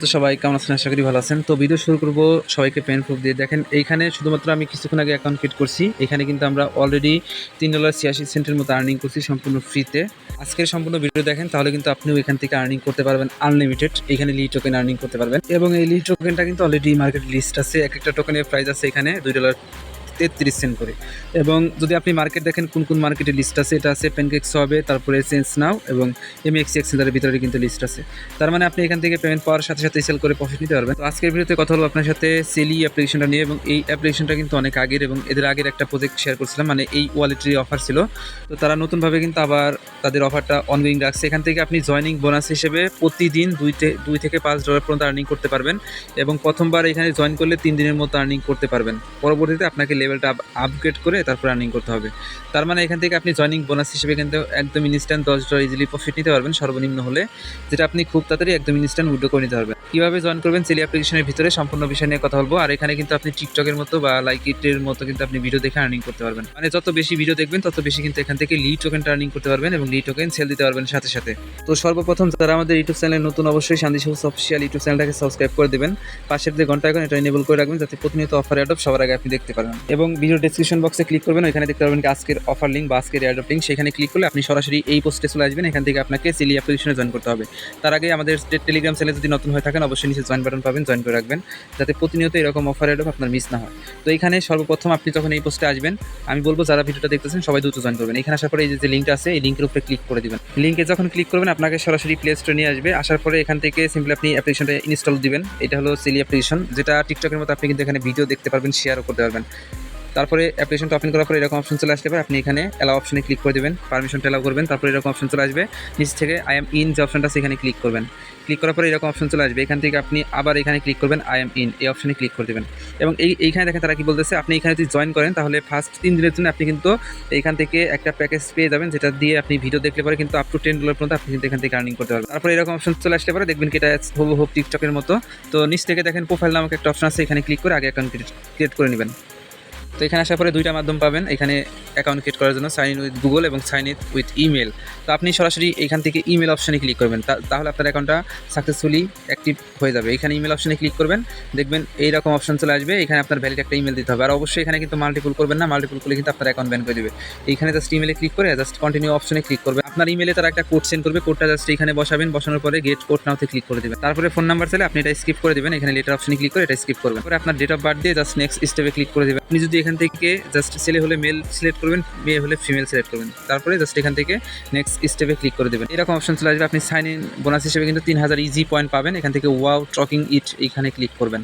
তো সবাই কেমন আছেন? আশা করি ভালো আছেন। তো ভিডিও শুরু করব সবাইকে পেন প্রুফ দিয়ে। দেখেন, এইখানে শুধুমাত্র আমি কিছুক্ষণ আগে অ্যাকাউন্ট ক্রিয়েট করছি। এখানে কিন্তু আমরা অলরেডি তিন ডলার ছিয়াশি সেন্টের মতো আর্নিং করছি সম্পূর্ণ ফ্রিতে আজকের সম্পূর্ণ ভিডিও দেখেন, তাহলে কিন্তু আপনিও এখান থেকে আর্নিং করতে পারবেন আনলিমিটেড এখানে লি টোকেন আর্নিং করতে পারবেন। এবং এই লি টোকেনটা কিন্তু অলরেডি মার্কেট লিস্ট আছে। এক একটা টোকেনের প্রাইস আছে এখানে। দুই ডলার তেত্রিশ সেন্ট করে। এবং যদি আপনি মার্কেট দেখেন, কোন কোন মার্কেটে লিস্ট আছে, এটা আছে প্যানকেক্স হবে, তারপরে সেন্স নাও এবং এমএক্সি এক্সেলের ভিতরে কিন্তু লিস্ট আছে। তার মানে আপনি এখান থেকে পেমেন্ট পাওয়ার সাথে সাথে সেল করে প্রফিট নিতে পারবেন। তো আজকের ভিডিওতে কথা হলো আপনার সাথে সেলি অ্যাপ্লিকেশনটা নিয়ে এবং এই অ্যাপ্লিকেশনটা কিন্তু অনেক আগের এবং এদের আগের একটা প্রজেক্ট শেয়ার করছিলাম মানে এই ওয়ালেটেরই অফার ছিল। তো তারা নতুনভাবে কিন্তু আবার তাদের অফারটা অনগোয়িং রাখছে। এখান থেকে আপনি জয়নিং বোনাস হিসেবে প্রতিদিন দুই দুই থেকে পাঁচ ডলার পর্যন্ত আর্নিং করতে পারবেন এবং প্রথমবার এখানে জয়েন করলে তিন দিনের মতো আর্নিং করতে পারবেন। পরবর্তীতে আপনাকে লেভেলটা আপগ্রেড করে তারপর রানিং করতে হবে। তার মানে এখান থেকে আপনি জয়নিং বোনাস হিসেবে কিন্তু একদম ইনস্ট্যান্ট দশ ডলার ইজিলি প্রফিট নিতে পারবেন সর্বনিম্ন হলে, যেটা আপনি খুব তাড়াতাড়ি একদম ইনস্ট্যান্ট উইড্রো করে নিতে পারবেন। কীভাবে জয়েন করবেন সেলি অ্যাপ্লিকেশনের ভিতরে সম্পূর্ণ বিষয় নিয়ে কথা বলব। আর এখানে কিন্তু আপনি টিকটকের মতো বা লাইক ইটের মতো কিন্তু আপনি ভিডিও দেখে আর্নিং করতে পারবেন। মানে যত বেশি ভিডিও দেখবেন, তত বেশি কিন্তু এখান থেকে লি টোকেনটা আর্নিং করতে পারবেন এবং লি টোকেন সেল দিতে পারবেন সাথে সাথে। তো সর্বপ্রথম যারা আমাদের ইউটিউব চ্যানেলে নতুন, অবশ্যই শান্তি সবুজ অফিসিয়াল ইউটিউব চ্যানেলটাকে সাবস্ক্রাইব করে দেবেন। পাশের যে ঘণ্টা এখন এটা এনেবল করে রাখবেন যাতে প্রতিনিয়ত অফার অ্যাডপ সবার আগে আপনি দেখতে পারেন। এবং ভিডিও ডেসক্রিপশন বক্সে ক্লিক করবেন এখানে দেখতে পারবেন আজকের অফার লিঙ্ক বা আজকের অ্যাডপ লিঙ্ক সেখানে ক্লিক করলে আপনি সরাসরি এই পোস্টে চলে আসবেন, এখান থেকে আপনাকে সিলি অ্যাপ্লিকেশনে জয়েন করতে হবে। তার আগে আমাদের টেলিগ্রাম চ্যানেলে যদি নতুন হয়ে থাকেন অবশ্যই নিচে জয়েন বাটন পাবেন জয়েন করে রাখবেন, যাতে প্রতিনিয়ত এরকম অফার অ্যাডপ আপনার মিস না হয়। তো এখানে সর্বপ্রথম আপনি যখন এই পোস্টে আসবেন, আমি বলব যারা ভিডিওটা দেখতেছেন, সবাই দ্রুত জয়েন করবেন। এখানে আসার পরে এই যে লিঙ্কটা আছে, এই লিঙ্কের উপরে ক্লিক করে দিবেন। লিঙ্কে যখন ক্লিক করবেন, আপনাকে সরাসরি প্লে স্টোরে নিয়ে আসবে। আসার পরে এখান থেকে সিম্পলি আপনি অ্যাপ্লিকেশনটা ইনস্টল দিবেন। এটা হলো সিলি অ্যাপ্লিকেশন যেটা টিকটকের মতো আপনি কিন্তু এখানে ভিডিও দেখতে পারবেন শেয়ারও করতে পারবেন। তারপরে অ্যাপ্লিকেশনটা ওপেন করার পরে এরকম অপশন চলে আসতে পারে আপনি এখানে অ্যালাউ অপশনে ক্লিক করে দেবেন। পারমিশনটা অ্যালাউ করবেন, তারপরে এরকম অপশন চলে আসবে। নিচ থেকে আই এম ইন যে অপশনটা সেখানে ক্লিক করবেন। ক্লিক করার পরে এরকম অপশন চলে আসবে। এখান থেকে আপনি আবার এখানে ক্লিক করবেন আই এম ইন এই অপশনে ক্লিক করে দেবেন। এবং এই, এইখানে দেখেন তারা কি বলতেছে, আপনি এখানে যদি জয়েন করেন, তাহলে ফার্স্ট তিন দিনের জন্য আপনি কিন্তু এইখান থেকে একটা প্যাকেজ পেয়ে যাবেন, যেটা দিয়ে আপনি ভিডিও দেখলে পরে কিন্তু আপ টু টেন ডলার পর্যন্ত আপনি কিন্তু এখান থেকে আর্নিং করতে পারবেন। তারপরে এরকম অপশন চলে আসলে পরে দেখবেন কি এটা হবু হোপ টিকটকের মতো। তো নিচ থেকে দেখেন প্রোফাইল নামক একটা অপশন আছে, এখানে ক্লিক করে আগে অ্যাকাউন্ট ক্রিয়েট করে নেবেন। তো এখানে আসার পরে দুইটা মাধ্যম পাবেন। এখানে অ্যাকাউন্ট ক্রিয়েট করার জন্য সাইন ইন উইথ গুগল এবং সাইন ইন উইথ ইমেল তো আপনি সরাসরি এখান থেকে ইমেল অপশনে ক্লিক করবেন। তাহলে আপনার অ্যাকাউন্টটা সাকসেসফুলি অ্যাক্টিভ হয়ে যাবে। এখানে ইমেল অপশনে ক্লিক করবেন। দেখবেন এইরকম অপশন চলে আসবে। এখানে আপনার ভ্যালিড একটা ইমেল দিতে হবে। আর অবশ্যই এখানে কিন্তু মাল্টিপুল করবেন না। মাল্টিপুল করলে কিন্তু আপনার অ্যাকাউন্ট ব্যান করে দেবে। এখানে জাস্ট ইমেলে ক্লিক করে জাস্ট কন্টিনিউ অপশনে ক্লিক করবে আপনার ইমেলে তারা একটা কোড সেন্ড করবে। কোডটা জাস্ট এখানে বসাবেন। বসানোর পরে গেট কোড নাওতে ক্লিক করে দেবেন। তারপরে ফোন নাম্বার চাইলে আপনি এটা স্কিপ করে দেবেন। এখানে লেটার অপশনে ক্লিক করে এটা স্কিপ করবেন। পরে আপনার ডেট অফ বার্থ দিয়ে জাস্ট নেক্সট স্টেপে ক্লিক করে দেবেন। আপনি যদি এখান থেকে জাস্ট ছেলে হলে মেল সিলেক্ট করবেন, মেয়ে হলে ফিমেল সিলেক্ট করবেন। তারপরে জাস্ট এখান থেকে নেক্সট স্টেপে ক্লিক করে দেবেন। এরকম অপশন চলে আসবে, আপনি সাইন ইন বোনাস হিসেবে কিন্তু তিন হাজার ইজি পয়েন্ট পাবেন। এখান থেকে ওয়াও ট্রকিং ইট এখানে ক্লিক করবেন।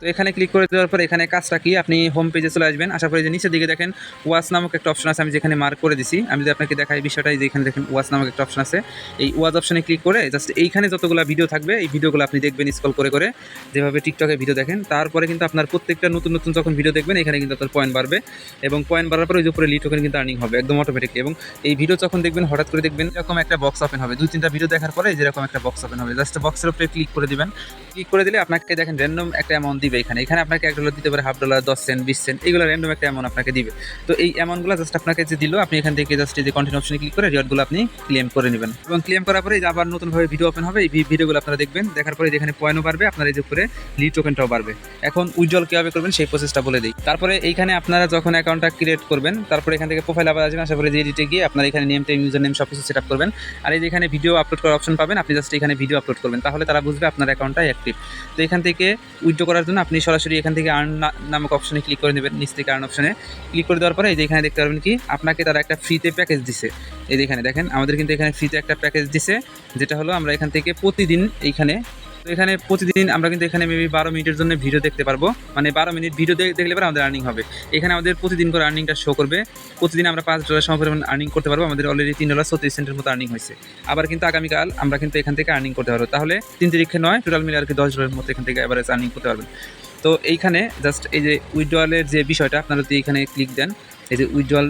তো এখানে ক্লিক করে দেওয়ার পর এখানে কাজটা কি? আপনি হোম পেজে চলে আসবেন। আশা করি যে নিচের দিকে দেখেন ওয়াচ নামক একটা অপশন আছে, আমি যেখানে মার্ক করে দিছি। আমি যদি আপনাকে দেখাই বিষয়টা যে এখানে দেখেন ওয়াচ নামক একটা অপশন আছে। এই ওয়াচ অপশনে ক্লিক করে জাস্ট এইখানে যতগুলো ভিডিও থাকবে, এই ভিডিওগুলো আপনি দেখবেন স্কল করে করে। যেভাবে টিকটকে ভিডিও দেখেন, তারপরে কিন্তু আপনার প্রত্যেকটা নতুন নতুন যখন ভিডিও দেখবেন, এখানে কিন্তু আপনার পয়েন্ট বাড়বে। এবং পয়েন্ট বাড়ার পরে ওই উপরে লিড টোকেন কিন্তু আর্নিং হবে, একদম অটোমেটিকলি এবং এই ভিডিও যখন দেখবেন, হঠাৎ করে দেখবেন এরকম একটা বক্স ওপেন হবে। দুই, তিনটা ভিডিও দেখার পরে যেরকম একটা বক্স ওপেন হবে। জাস্ট বক্সের উপরে ক্লিক করে দিবেন। ক্লিক করে দিলে আপনাকে দেখেন র্যান্ডম একটা অ্যামাউন্ট দিবে এখানে। এখানে আপনাকে এক ডলার দিতে পারে হাফ ডলার দশ সেন্ট বিশ সেন্ট এগুলো র্যান্ডম একটা অ্যামাউন্ট আপনাকে দিবে। তো এই অ্যামাউন্টগুলো জাস্ট আপনাকে যে দিল, আপনি এখান থেকে জাস্ট যে কন্টিনিউ অপশনে ক্লিক করে রিওয়ার্ডগুলো আপনি ক্লেম করে নেবেন। এবং ক্লেম করার পরে আবার নতুনভাবে ভিডিও ওপেন হবে, এই ভিডিওগুলো আপনারা দেখবেন। দেখার পরে যেখানে পয়েন্টও বাড়বে, আপনার এই যে উপরে লিড টোকেনটাও বাড়বে। এখন উজ্জ্বল কীভাবে করবেন সেই প্রসেসটা বলে দিই। তারপরে এইখানে আপনারা যখন অ্যাকাউন্টটা ক্রিয়েট করবেন, তারপরে এখান থেকে প্রোফাইল আবার আসবেন আশা করি যে এডিটে গিয়ে আপনার এখানে নেম টেম ইউজার নেম সব কিছু সেট আপ করবেন। আর এই যে এখানে ভিডিও আপলোড করার অপশন পাবেন, আপনি জাস্ট এখানে ভিডিও আপলোড করবেন, তাহলে তারা বুঝবে আপনার অ্যাকাউন্টটা অ্যাক্টিভ তো এখান থেকে উইথড্র করার জন্য আপনি সরাসরি এখান থেকে আর্ন নামক অপশনে ক্লিক করে নেবেন, নিচ থেকে আর্ন অপশনে ক্লিক করে দেওয়ার পরে এই যে এখানে দেখতে পারবেন কি, আপনাকে তারা একটা ফ্রিতে প্যাকেজ দিছে। এই যে এখানে দেখেন, আমাদের কিন্তু এখানে ফ্রিতে একটা প্যাকেজ দিছে, যেটা হলো আমরা এখান থেকে প্রতিদিন এইখানে তো এখানে প্রতিদিন আমরা কিন্তু এখানে মেবি বারো মিনিটের জন্য ভিডিও দেখতে পারব। মানে বারো মিনিট ভিডিও দেখলে পরে আমাদের আর্নিং হবে। এখানে আমাদের প্রতিদিন করে আর্নিংটা শো করবে। প্রতিদিন আমরা পাঁচ ডলার সম পরিমাণ আর্নিং করতে পারব। আমাদের অলরেডি তিন ডলার ছত্রিশ সেন্টের মতো আর্নিং হয়েছে। আবার কিন্তু আগামীকাল আমরা কিন্তু এখান থেকে আর্নিং করতে পারব। তাহলে তিন তারিখে নয় টোটাল মিলে আর কি দশ ডলারের মতো এখান থেকে অ্যাভারেজ আর্নিং করতে পারবেন। তো এইখানে জাস্ট এই যে উইড্রয়ালের যে বিষয়টা, আপনারা যদি এখানে ক্লিক দেন, এই যে উইড্রয়াল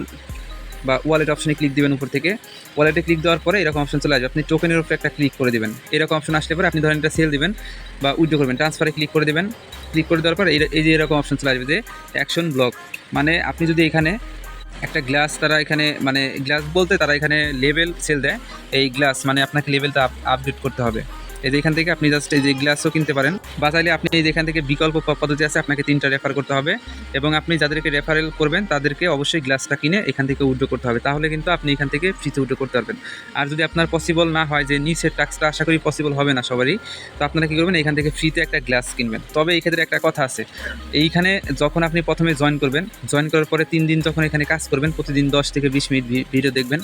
বা ওয়ালেট অপশনে ক্লিক দিবেন উপর থেকে। ওয়ালেটে ক্লিক দেওয়ার পরে এরকম অপশন চলে আসবে। আপনি টোকেনের উপরে একটা ক্লিক করে দেবেন। এরকম অপশন আসলে পরে আপনি ধরেন এটা সেল দেবেন বা উইড্রো করবেন। ট্রান্সফারে ক্লিক করে দেবেন। ক্লিক করে দেওয়ার পরে এই যে এরকম অপশন চলে আসবে যে অ্যাকশন ব্লক মানে আপনি যদি এখানে একটা গ্লাস তারা এখানে মানে গ্লাস বলতে তারা এখানে লেভেল সেল দেয়। এই গ্লাস মানে আপনাকে লেভেলটা আপডেট করতে হবে। এই যে এখান থেকে আপনি জাস্ট এই যে গ্লাসও কিনতে পারেন, বা চাইলে আপনি এই যে এখান থেকে বিকল্প পদ্ধতি আছে, আপনাকে তিনটা রেফার করতে হবে, এবং আপনি যাদেরকে রেফারেল করবেন, তাদেরকে অবশ্যই গ্লাসটা কিনে এখান থেকে উইড্রো করতে হবে, তাহলে কিন্তু আপনি এখান থেকে ফ্রিতে উইড্রো করতে পারবেন। আর যদি আপনার পসিবল না হয় যে নিচের টাক্সটা আশা করি পসিবল হবে না সবারই, তো আপনারা কী করবেন, এখান থেকে ফ্রিতে একটা গ্লাস কিনবেন। তবে এই ক্ষেত্রে একটা কথা আছে, এইখানে যখন আপনি প্রথমে জয়েন করবেন জয়েন করার পরে তিন দিন যখন এখানে কাজ করবেন, প্রতিদিন দশ থেকে বিশ মিনিট ভিডিও দেখবেন,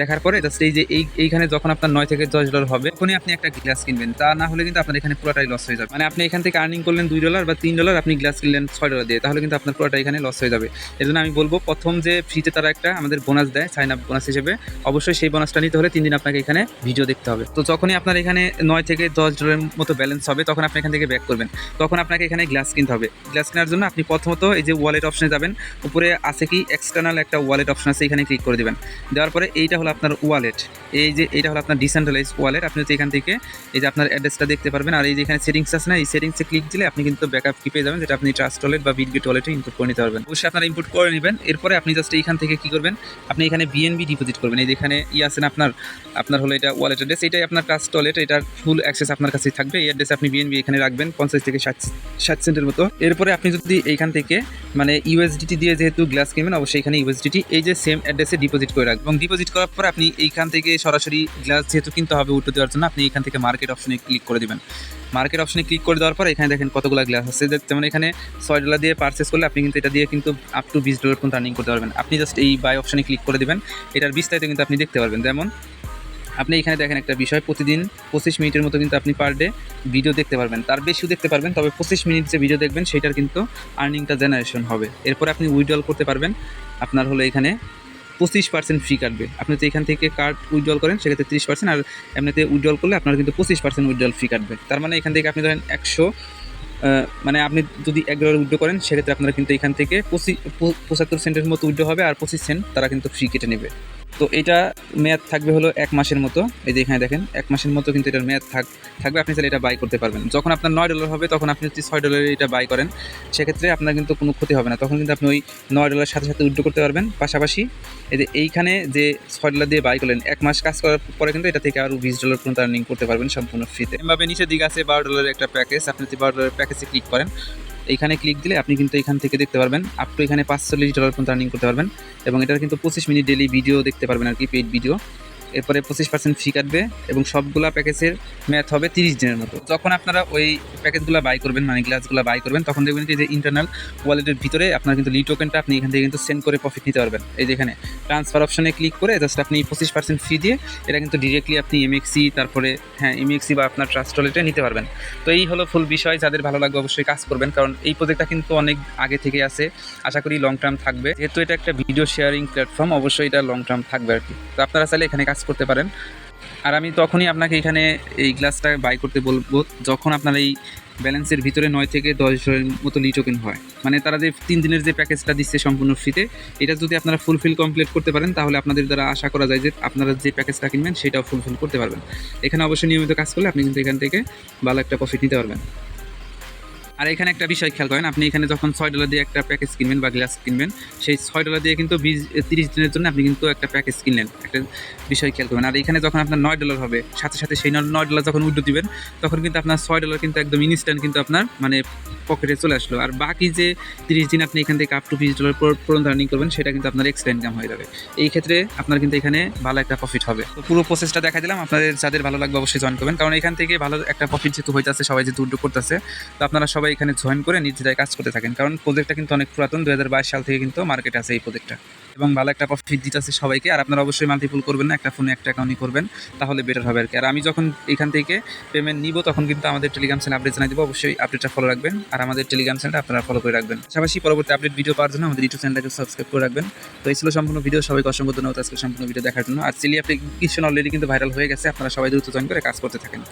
দেখার পরে জাস্ট এই যে এই এইখানে যখন আপনার নয় থেকে দশ ডলার হবে, তখনই আপনি একটা গ্লাস কিনবেন। তা না হলে কিন্তু আপনার এখানে পুরোটাই লস হয়ে যাবে। মানে আপনি এখান থেকে আর্নিং করলেন দুই ডলার বা তিন ডলার আপনি গ্লাস কিনলেন ছয় ডলার দিয়ে, তাহলে কিন্তু আপনার পুরোটা এখানে লস হয়ে যাবে। এর জন্য আমি বলব, প্রথম যে ফ্রিতে তারা একটা আমাদের বোনাস দেয় সাইন আপ বোনাস হিসেবে, অবশ্যই সেই বোনাসটা নিতে হলে তিন দিন আপনাকে এখানে ভিডিও দেখতে হবে। তো যখনই আপনার এখানে নয় থেকে দশ ডলারের মতো ব্যালেন্স হবে, তখন আপনি এখান থেকে ব্যাক করবেন। তখন আপনাকে এখানে গ্লাস কিনতে হবে। গ্লাস কেনার জন্য আপনি প্রথমত এই যে ওয়ালেট অপশনে যাবেন, উপরে আছে কি এক্সটার্নাল একটা ওয়ালেট অপশন আছে, এখানে ক্লিক করে দেবেন। দেওয়ার পরে এইটা হলো আপনার ওয়ালেট এই যে, এইটা হলো আপনার ডিসেন্ট্রালাইজ ওয়ালেট আপনি হচ্ছে এখান থেকে এই যে আপনার অ্যাড্রেসটা দেখতে পারবেন। আর এই যে এখানে সেটিংস আছে না, এই সেটিংসে ক্লিক দিলে আপনি কিন্তু ব্যাকআপ কি পেয়ে যাবেন, যেটা আপনি ট্রাস্ট ওয়ালেট বা বিটগেট ওয়ালেটে ইনপুট করে নিতে পারবেন। অবশ্যই আপনারা ইনপুট করে নেবেন। এরপরে আপনি জাস্ট এইখান থেকে কি করবেন, আপনি এখানে বিএনবি ডিপোজিট করবেন। এই যে এখানে ই আছেন আপনার আপনার হলো এটা ওয়ালেট অ্যাড্রেস এটাই আপনার ট্রাস্ট ওয়ালেট এটার ফুল অ্যাক্সেস আপনার কাছেই থাকবে। এই অ্যাড্রেসে আপনি বিএনবি এখানে রাখবেন, পঞ্চাশ থেকে ষাট ষাট সেন্টের মতো। এরপরে আপনি যদি এইখান থেকে মানে ইউএসডিটি দিয়ে যেহেতু গ্লাস কিনবেন, অবশ্যই এখানে ইউএসডিটি এই যে সেম অ্যাড্রেসে ডিপোজিট করে রাখবেন। এবং ডিপোজিট করার পর আপনি এইখান থেকে সরাসরি গ্লাস যেহেতু কিনতে হবে উঠতে দেওয়ার জন্য, আপনি এখান থেকে মার্কেট অপশনে ক্লিক করে দিবেন। মার্কেট অপশনে ক্লিক করে দেওয়ার পর এখানে দেখেন কতগুলো গ্লাস আছে। যেমন এখানে ছয় ডলার দিয়ে পারচেস করলে আপনি কিন্তু এটা দিয়ে কিন্তু আপ টু বিশ ডলার পর্যন্ত আর্নিং করতে পারবেন। আপনি জাস্ট এই বাই অপশনে ক্লিক করে দেবেন। এটার বিস্তারিত কিন্তু আপনি দেখতে পারবেন। যেমন আপনি এখানে দেখেন একটা বিষয়, প্রতিদিন পঁচিশ মিনিটের মতো কিন্তু আপনি পার ডে ভিডিও দেখতে পারবেন। তার বেশিও দেখতে পারবেন, তবে পঁচিশ মিনিট যে ভিডিও দেখবেন, সেটার কিন্তু আর্নিংটা জেনারেশন হবে। এরপর আপনি উইড্রল করতে পারবেন। আপনার হলো এখানে পঁচিশ পার্সেন্ট ফ্রি কাটবে। আপনি তো এখান থেকে কার্ড উইড্রল করেন, সেক্ষেত্রে তিরিশ পার্সেন্ট আর এমনিতে উইড্রল করলে আপনার কিন্তু পঁচিশ পার্সেন্ট উইড্রল ফ্রি কাটবে। তার মানে এখান থেকে আপনি ধরেন একশো মানে আপনি যদি এক ডলার উইড্রো করেন, সেক্ষেত্রে আপনারা কিন্তু এখান থেকে পঁচিশ পঁচাত্তর সেন্টের মতো উইড্রো হবে, আর পঁচিশ সেন্ট তারা কিন্তু ফ্রি কেটে নেবে। তো এটা মেয়াদ থাকবে হলো এক মাসের মতো। এই যে এখানে দেখেন, এক মাসের মতো কিন্তু এটার মেয়াদ থাক, থাকবে। আপনি চাইলে এটা বাই করতে পারবেন। যখন আপনার নয় ডলার হবে, তখন আপনি যদি ছয় ডলারে এটা বাই করেন। সেক্ষেত্রে আপনার কিন্তু কোনো ক্ষতি হবে না। তখন কিন্তু আপনি ওই নয় ডলারের সাথে সাথে উইড্রো করতে পারবেন। পাশাপাশি এই যে এইখানে যে ছয় ডলার দিয়ে বাই করলেন, এক মাস কাজ করার পরে কিন্তু এটা থেকে আরও বিশ ডলার পর্যন্ত আর্নিং করতে পারবেন সম্পূর্ণ ফ্রিতে এভাবে নিচের দিকে আছে বারো ডলারের একটা প্যাকেজ আপনি যদি বারো ডলারের প্যাকেজে ক্লিক করেন এইখানে ক্লিক দিলে আপনি কিন্তু এখান থেকে দেখতে পারবেন আপ টু এখানে পাঁচচল্লিশ ডলার পর্যন্ত আর্নিং করতে পারবেন এবং এটার কিন্তু পঁচিশ মিনিট ডেলি ভিডিও দেখতে পারবেন আর কি পেইড ভিডিও এরপরে পঁচিশ পার্সেন্ট ফি কাটবে এবং সবগুলা প্যাকেজের ম্যাথ হবে তিরিশ দিনের মতো। যখন আপনারা ওই প্যাকেজগুলো বাই করবেন মানে গ্লাসগুলো বাই করবেন, তখন দেখবেন যে ইন্টারনাল ওয়ালেটের ভিতরে আপনার কিন্তু লি টোকেনটা আপনি এখান থেকে কিন্তু সেন্ড করে প্রফিট নিতে পারবেন। এই যেখানে ট্রান্সফার অপশনে ক্লিক করে জাস্ট আপনি পঁচিশ পার্সেন্ট ফি দিয়ে এটা কিন্তু ডিরেক্টলি আপনি এমএক্সি তারপরে হ্যাঁ এমএক্সি বা আপনার ট্রাস্ট ওয়ালেটে নিতে পারবেন। তো এই হলো ফুল বিষয়, যাদের ভালো লাগবে অবশ্যই কাজ করবেন, কারণ এই প্রজেক্টটা কিন্তু অনেক আগে থেকে আছে। আশা করি লং টার্ম থাকবে। যেহেতু এটা একটা ভিডিও শেয়ারিং প্ল্যাটফর্ম অবশ্যই এটা লং টার্ম থাকবে আর কি। তো আপনারা চাইলে এখানে কাজ করতে পারেন। আর আমি তখনই আপনাকে এখানে এই গ্লাসটা বাই করতে বলব, যখন আপনার এই ব্যালেন্সের ভিতরে নয় থেকে দশ জনের মতো লি টোকেন হয়। মানে তারা যে তিন দিনের যে প্যাকেজটা দিচ্ছে সম্পূর্ণ ফ্রিতে এটা যদি আপনারা ফুলফিল কমপ্লিট করতে পারেন, তাহলে আপনাদের দ্বারা আশা করা যায় যে আপনারা যে প্যাকেজটা কিনবেন, সেটাও ফুলফিল করতে পারবেন। এখানে অবশ্যই নিয়মিত কাজ করলে আপনি কিন্তু এখান থেকে ভালো একটা প্রফিট নিতে পারবেন। আর এখানে একটা বিষয় খেয়াল করেন, আপনি এখানে যখন ছয় ডলার দিয়ে একটা প্যাকেজ কিনবেন বা গ্লাস কিনবেন, সেই ছয় ডলার দিয়ে কিন্তু বিশ, তিরিশ দিনের জন্য আপনি কিন্তু একটা প্যাকেজ কিনলেন। একটা বিষয় খেয়াল করবেন। আর এখানে যখন আপনার নয় ডলার হবে, সাথে সাথে সেই নয় ডলার যখন উইড্রো দিবেন, তখন কিন্তু আপনার ছয় ডলার কিন্তু একদম ইনস্ট্যান্ট কিন্তু আপনার মানে পকেটে চলে আসলো। আর বাকি যে তিরিশ দিন আপনি এখান থেকে আপ টু বিশ ডলার পর্যন্ত আর্নিং করবেন, সেটা কিন্তু আপনার এক্সট্রা ইনকাম হয়ে যাবে। এই ক্ষেত্রে আপনার কিন্তু এখানে ভালো একটা প্রফিট হবে। তো পুরো প্রসেসটা দেখা দিলাম, আপনাদের যাদের ভালো লাগবে অবশ্যই জয়েন করবেন। কারণ এখান থেকে ভালো একটা প্রফিট যেহেতু হইতেছে, সবাই যেহেতু উদ্যোগ করতেছে, তো আপনারা সবাই এখানে জয়েন করে নিজেরাই কাজ করতে থাকেন। কারণ প্রজেক্টটা কিন্তু অনেক পুরাতন দু হাজার বাইশ সাল থেকে কিন্তু মার্কেটে আছে এই প্রজেক্টটা এবং ভালো একটা প্রফিট দিতেছে সবাইকে, আর আপনারা অবশ্যই মাল্টিপুল করবেন না, একটা ফোনে একটা অ্যাকাউন্টই করবেন, তাহলে বেটার হবে আর কি। আর আমি যখন এখান থেকে পেমেন্ট নিব, তখন কিন্তু আমাদের টেলিগ্রাম চ্যানেল আপডেট জানিয়ে দেবো, অবশ্যই আপডেটটা ফলো রাখবেন। আর আমাদের টেলিগ্রাম চ্যানেলটা আপনারা ফলো করে রাখবেন। পাশাপাশি পরবর্তী আপডেট ভিডিও পাওয়ার জন্য আমাদের ইউটিউব চ্যানেলটাকে সাবস্ক্রাইব করে রাখবেন। তো এই ছিল সম্পূর্ণ ভিডিও সবাইকে অসংখ্য ধন্যবাদ আজকে সম্পূর্ণ ভিডিও দেখার জন্য। আর চিলি অ্যাপ্লিকেশন অলরেডি কিন্তু ভাইরাল হয়ে গেছে। আপনারা সবাই দ্রুত জয়েন করে কাজ করতে থাকেন।